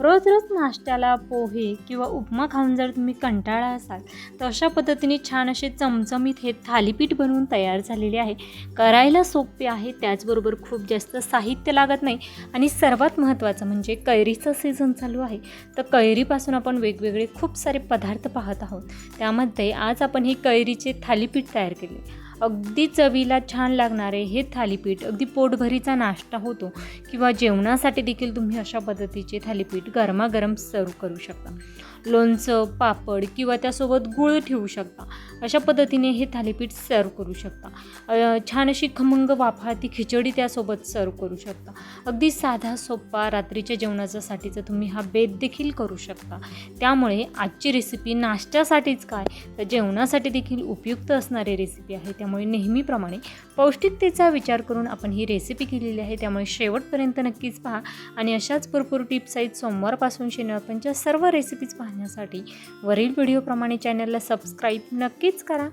रोज रोज नाश्त्याला पोहे किंवा उपमा खाऊन जर तुम्ही कंटाळा असाल तर अशा पद्धतीने छान असे चमचमीत हे थालीपीठ बनवून तयार झालेले आहे. करायला सोपे आहे त्याचबरोबर खूप जास्त साहित्य लागत नाही आणि सर्वात महत्त्वाचं म्हणजे कैरीचं सीझन चालू आहे. तर कैरीपासून आपण वेगवेगळे खूप सारे पदार्थ पाहत आहोत. त्यामध्ये आज आपण हे कैरीचे थालीपीठ तयार केले. अगदी चवीला छान लागणारे हे थालीपीठ अगदी पोटभरीचा नाश्ता होतो किंवा जेवणासाठी देखील तुम्ही अशा पद्धतीचे थालीपीठ गरमागरम सर्व करू शकता. लोणचं पापड किंवा त्यासोबत गुळ ठेवू शकता. अशा पद्धतीने हे थालीपीठ सर्व करू शकता. छान अशी खमंग वाफाती खिचडी त्यासोबत सर्व करू शकता. अगदी साधा सोपा रात्रीच्या जेवणाच्यासाठीचा तुम्ही हा बेत देखील करू शकता. त्यामुळे आजची रेसिपी नाश्त्यासाठीच काय? तर जेवणासाठी देखील उपयुक्त असणारी रेसिपी आहे. त्या त्यामुळे नेहमीप्रमाणे पौष्टिकतेचा विचार करून आपण ही रेसिपी केलेली आहे. त्यामुळे शेवटपर्यंत नक्कीच पहा. आणि अशाच भरपूर टिप्स आहेत. सोमवारपासून शनिवारपर्यंतच्या सर्व रेसिपीज पाहण्यासाठी वरील व्हिडिओप्रमाणे चॅनलला सबस्क्राईब नक्कीच करा.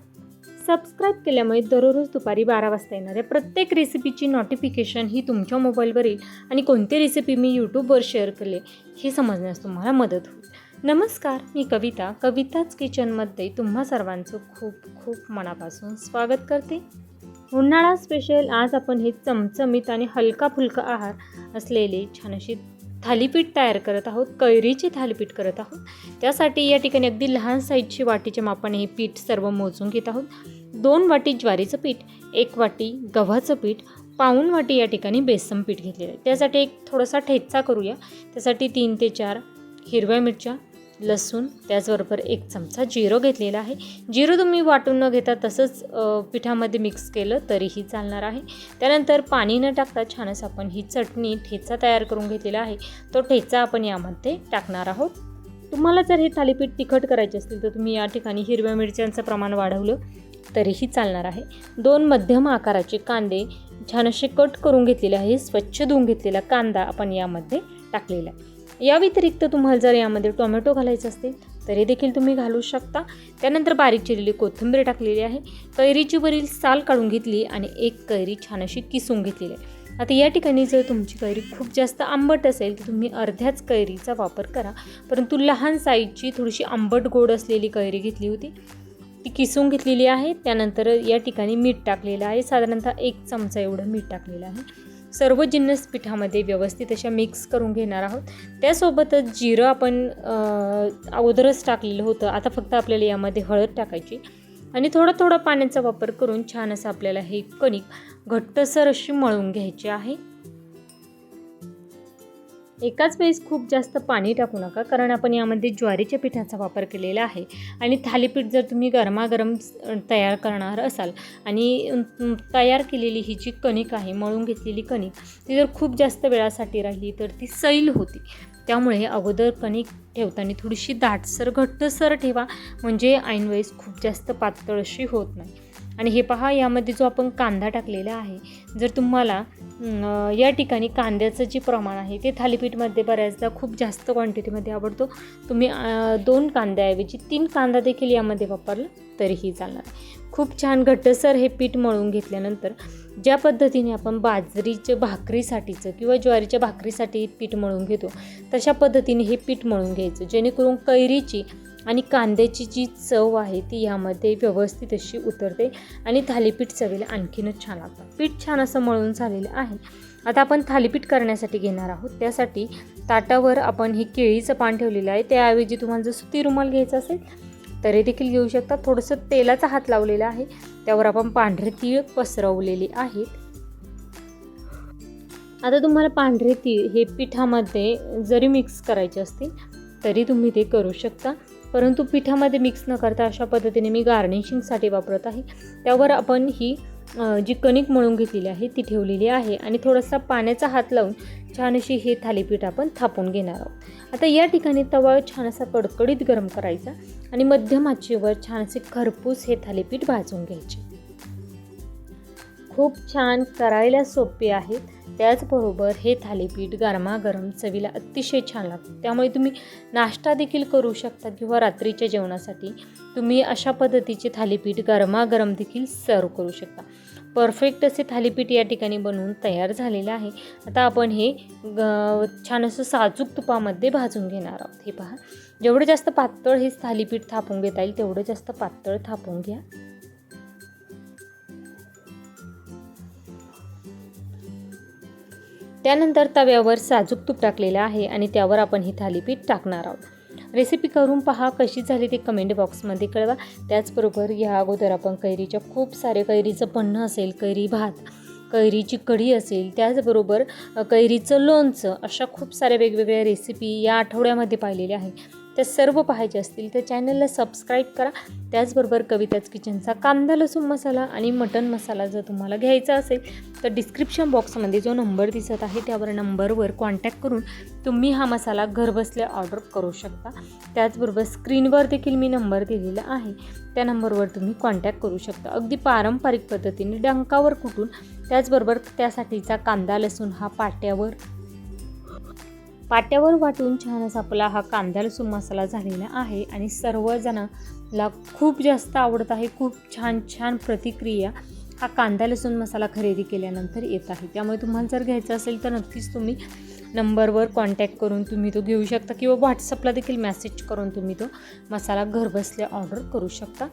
सबस्क्राईब केल्यामुळे दररोज दुपारी बारा वाजता येणाऱ्या प्रत्येक रेसिपीची नोटिफिकेशन ही तुमच्या मोबाईलवर येईल आणि कोणती रेसिपी मी यूट्यूबवर शेअर केले हे समजण्यास तुम्हाला मदत होईल. नमस्कार मी कविता. कविताच किचनमध्ये तुम्हा सर्वांचं खूप खूप मनापासून स्वागत करते. उन्हाळा स्पेशल आज आपण हे चमचमीत आणि हलका फुलका आहार असलेले छान अशी थालीपीठ तयार करत आहोत कैरीचे थालीपीठ करत आहोत. त्यासाठी या ठिकाणी अगदी लहान साईजची वाटीच्या मापाने हे पीठ सर्व मोजून घेत आहोत. दोन वाटी ज्वारीचं पीठ एक वाटी गव्हाचं पीठ पाऊण वाटी या ठिकाणी बेसन पीठ घेतलेलं आहे. त्यासाठी एक थोडासा ठेचा करूया. त्यासाठी तीन ते चार हिरव्या मिरच्या लसूण त्याचबरोबर एक चमचा जिरो घेतलेला आहे. जिरो तुम्ही वाटून न घेता तसंच पिठामध्ये मिक्स केलं तरीही चालणार आहे. त्यानंतर पाणी न टाकता छानच आपण ही चटणी ठेचा तयार करून घेतलेला आहे. तो ठेचा आपण यामध्ये टाकणार आहोत. तुम्हाला जर हे थालीपीठ तिखट करायचे असतील तर तुम्ही या ठिकाणी हिरव्या मिरच्यांचं प्रमाण वाढवलं तरीही चालणार आहे. दोन मध्यम आकाराचे कांदे छान असे कट करून घेतलेले आहे. स्वच्छ धुवून घेतलेला कांदा आपण यामध्ये टाकलेला आहे. या व्यतिरिक्त तुम्हाला जर यामध्ये टोमॅटो घालायचं असतील तरी देखील तुम्ही घालू शकता. त्यानंतर बारीक चिरलेली कोथिंबीर टाकलेली आहे. कैरीची वरील साल काढून घेतली आणि एक कैरी छान अशी किसून घेतलेली आहे. आता या ठिकाणी जर तुमची कैरी खूप जास्त आंबट असेल तर तुम्ही अर्ध्याच कैरीचा वापर करा. परंतु लहान साईजची थोडीशी आंबट गोड असलेली कैरी घेतली होती. ती किसून घेतलेली आहे. त्यानंतर या ठिकाणी मीठ टाकलेलं आहे. साधारणतः एक चमचा एवढं मीठ टाकलेलं आहे. सर्व जिन्नस पिठामध्ये व्यवस्थित अशा मिक्स करून घेणार आहोत. त्यासोबतच जिरं आपण अगोदरच टाकलेलं होतं. आता फक्त आपल्याला यामध्ये हळद टाकायची. आणि थोडा थोडा पाण्याचा वापर करून छान असं आपल्याला हे कणिक घट्टसर अशी मळून घ्यायची आहे. एकाच वेळेस खूप जास्त पाणी टाकू नका कारण आपण यामध्ये ज्वारीच्या पिठाचा वापर केलेला आहे. आणि थालीपीठ जर तुम्ही गरमागरम तयार करणार असाल आणि तयार केलेली ही जी कणिक आहे मळून घेतलेली कणिक ती जर खूप जास्त वेळासाठी राहिली तर ती सैल होती. त्यामुळे अगोदर कणिक ठेवताना थोडीशी दाटसर घट्टसर ठेवा. म्हणजे ऐनवेळेस खूप जास्त पातळ अशी होत नाही. आणि हे पहा यामध्ये जो आपण कांदा टाकलेला आहे जर तुम्हाला या ठिकाणी कांद्याचं जे प्रमाण आहे ते थालीपीठमध्ये बऱ्याचदा खूप जास्त क्वांटिटीमध्ये आवडतो. तुम्ही दोन कांद्याऐवजी तीन कांदा देखील यामध्ये वापरला तरीही चालणार. खूप छान घट्टसर हे पीठ मळून घेतल्यानंतर ज्या पद्धतीने आपण बाजरीच्या भाकरीसाठीचं किंवा ज्वारीच्या भाकरीसाठी पीठ मळून घेतो तशा पद्धतीने हे पीठ मळून घ्यायचं जेणेकरून कैरीची आणि कांद्याची जी चव आहे ती यामध्ये व्यवस्थित अशी उतरते आणि थालीपीठ चवीला आणखीनच छान लागतं. पीठ छान असं मळून झालेलं आहे. आता आपण थालीपीठ करण्यासाठी घेणार आहोत. त्यासाठी ताटावर आपण हे केळीचं पान ठेवलेलं आहे. त्याऐवजी तुम्हाला जर सुती रुमाल घ्यायचा असेल तरी देखील घेऊ शकता. थोडंसं तेलाचा हात लावलेला आहे. त्यावर आपण पांढरे तीळ पसरवलेले आहेत. आता तुम्हाला पांढरे तीळ हे पिठामध्ये जरी मिक्स करायचे असतील तरी तुम्ही ते करू शकता. परंतु पिठामध्ये मिक्स न करता अशा पद्धतीने मी गार्निशिंगसाठी वापरत आहे. त्यावर आपण ही जी कणिक मळून घेतलेली आहे ती ठेवलेली आहे. आणि थोडासा पाण्याचा हात लावून छान अशी हे थालीपीठ आपण थापून घेणार आहोत. आता या ठिकाणी तवा छान असा कडकडीत गरम करायचा आणि मध्यम आचेवर छान असे खरपूस हे थालीपीठ भाजून घ्यायचे. खूप छान करायला सोपे आहेत. त्याचबरोबर हे थालीपीठ गरमागरम चवीला अतिशय छान लागतं. त्यामुळे तुम्ही नाश्ता देखील करू शकता किंवा रात्रीच्या जेवणासाठी तुम्ही अशा पद्धतीचे थालीपीठ गरमागरम देखील सर्व करू शकता. परफेक्ट असे थालीपीठ या ठिकाणी बनवून तयार झालेलं आहे. आता आपण हे ग छान असं साजूक तुपामध्ये भाजून घेणार आहोत. हे पहा. जेवढं जास्त पातळ हे थालीपीठ थापून घेता येईल तेवढं जास्त पातळ थापून घ्या. त्यानंतर तव्यावर साजूक तूप टाकलेलं आहे आणि त्यावर आपण ही थालीपीठ टाकणार आहोत. रेसिपी करून पहा कशी झाली ते कमेंट बॉक्समध्ये कळवा. त्याचबरोबर ह्या अगोदर आपण कैरीच्या खूप सारे कैरीचं पन्नं असेल कैरी भात कैरीची कढी असेल त्याचबरोबर कैरीचं लोणचं अशा खूप साऱ्या वेगवेगळ्या रेसिपी या आठवड्यामध्ये पाहिलेल्या आहे त्या सर्व पाहायचे असतील तर चॅनलला सबस्क्राईब करा. त्याचबरोबर कविताच किचनचा कांदा लसूण मसाला आणि मटन मसाला जर तुम्हाला घ्यायचा असेल तर डिस्क्रिप्शन बॉक्समध्ये जो नंबर दिसत आहे त्यावर नंबरवर कॉन्टॅक्ट करून तुम्ही हा मसाला घरबसल्या ऑर्डर करू शकता. त्याचबरोबर स्क्रीनवर देखील मी नंबर दिलेला आहे. त्या नंबरवर तुम्ही कॉन्टॅक्ट करू शकता. अगदी पारंपरिक पद्धतीने डंकावर कुटून त्याचबरोबर त्यासाठीचा कांदा लसूण हा पाट्यावर पाट्यावर वाटून छान असा आपला हा कांदा लसूण मसाला झालेला आहे आणि सर्वजणांना खूप जास्त आवडत आहे खूप छान छान प्रतिक्रिया हा कांदा लसूण मसाला खरेदी केल्यानंतर येत आहे. त्यामुळे तुम्हाला जर घ्यायचा असेल तर नक्कीच तुम्ही नंबरवर कॉन्टॅक्ट करून तुम्ही तो घेऊ शकता किंवा व्हॉट्सअपला देखील मेसेज करून तुम्ही तो मसाला घरबसल्या ऑर्डर करू शकता.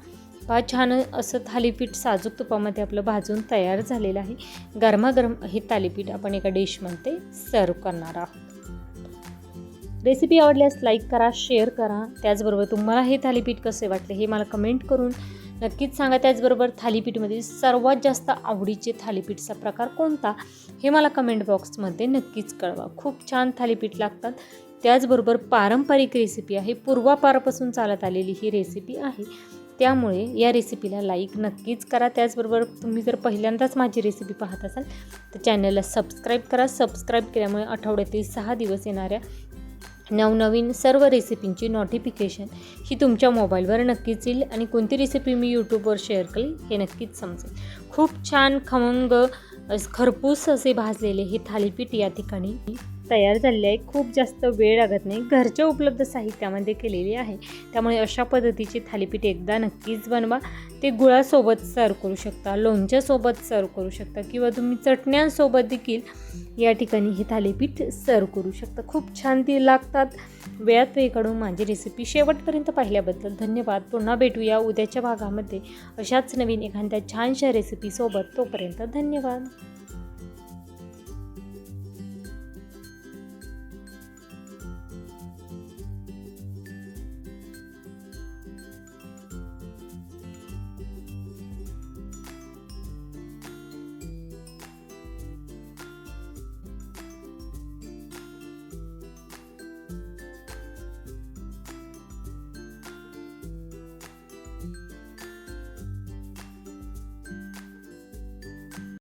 पहा छान असं थालीपीठ साजूक तुपामध्ये आपलं भाजून तयार झालेलं आहे. गरमागरम हे थालीपीठ आपण एका डिशमध्ये सर्व करणार आहोत. रेसिपी आवडल्यास लाईक करा शेअर करा. त्याचबरोबर तुम्हाला हे थालीपीठ कसे वाटले हे मला कमेंट करून नक्कीच सांगा. त्याचबरोबर थालीपीठमध्ये सर्वात जास्त आवडीचे थालीपीठचा प्रकार कोणता हे मला कमेंट बॉक्समध्ये नक्कीच कळवा. खूप छान थालीपीठ लागतात. त्याचबरोबर पारंपरिक रेसिपी आहे. पूर्वापारपासून चालत आलेली ही रेसिपी आहे. त्यामुळे या रेसिपीला लाईक नक्कीच करा. त्याचबरोबर तुम्ही जर पहिल्यांदाच माझी रेसिपी पाहत असाल तर चॅनलला सबस्क्राईब करा. सबस्क्राईब केल्यामुळे आठवड्यातील सहा दिवस येणाऱ्या नवनवीन सर्व रेसिपींची नोटिफिकेशन ही तुमच्या मोबाईलवर नक्कीच येईल आणि कोणती रेसिपी मी यूट्यूबवर शेअर करेल हे नक्कीच समजेल. खूप छान खमंग खरपूस असे भाजलेले हे थालीपीठ या ठिकाणी तयार झालेले आहे. खूप जास्त वेळ लागत नाही. घरच्या उपलब्ध साहित्यामध्ये केलेली आहे. त्यामुळे अशा पद्धतीचे थालीपीठ एकदा नक्कीच बनवा. ते गुळासोबत सर्व करू शकता लोणच्यासोबत सर्व करू शकता किंवा तुम्ही चटण्यांसोबत देखील या ठिकाणी हे थालीपीठ सर्व करू शकता. खूप छान ती लागतात. वेळात वेळ काढून माझी रेसिपी शेवटपर्यंत पाहिल्याबद्दल धन्यवाद. पुन्हा भेटूया उद्याच्या भागामध्ये. अशाच नवीन एखाद्या छानशा रेसिपीसोबत तोपर्यंत धन्यवाद.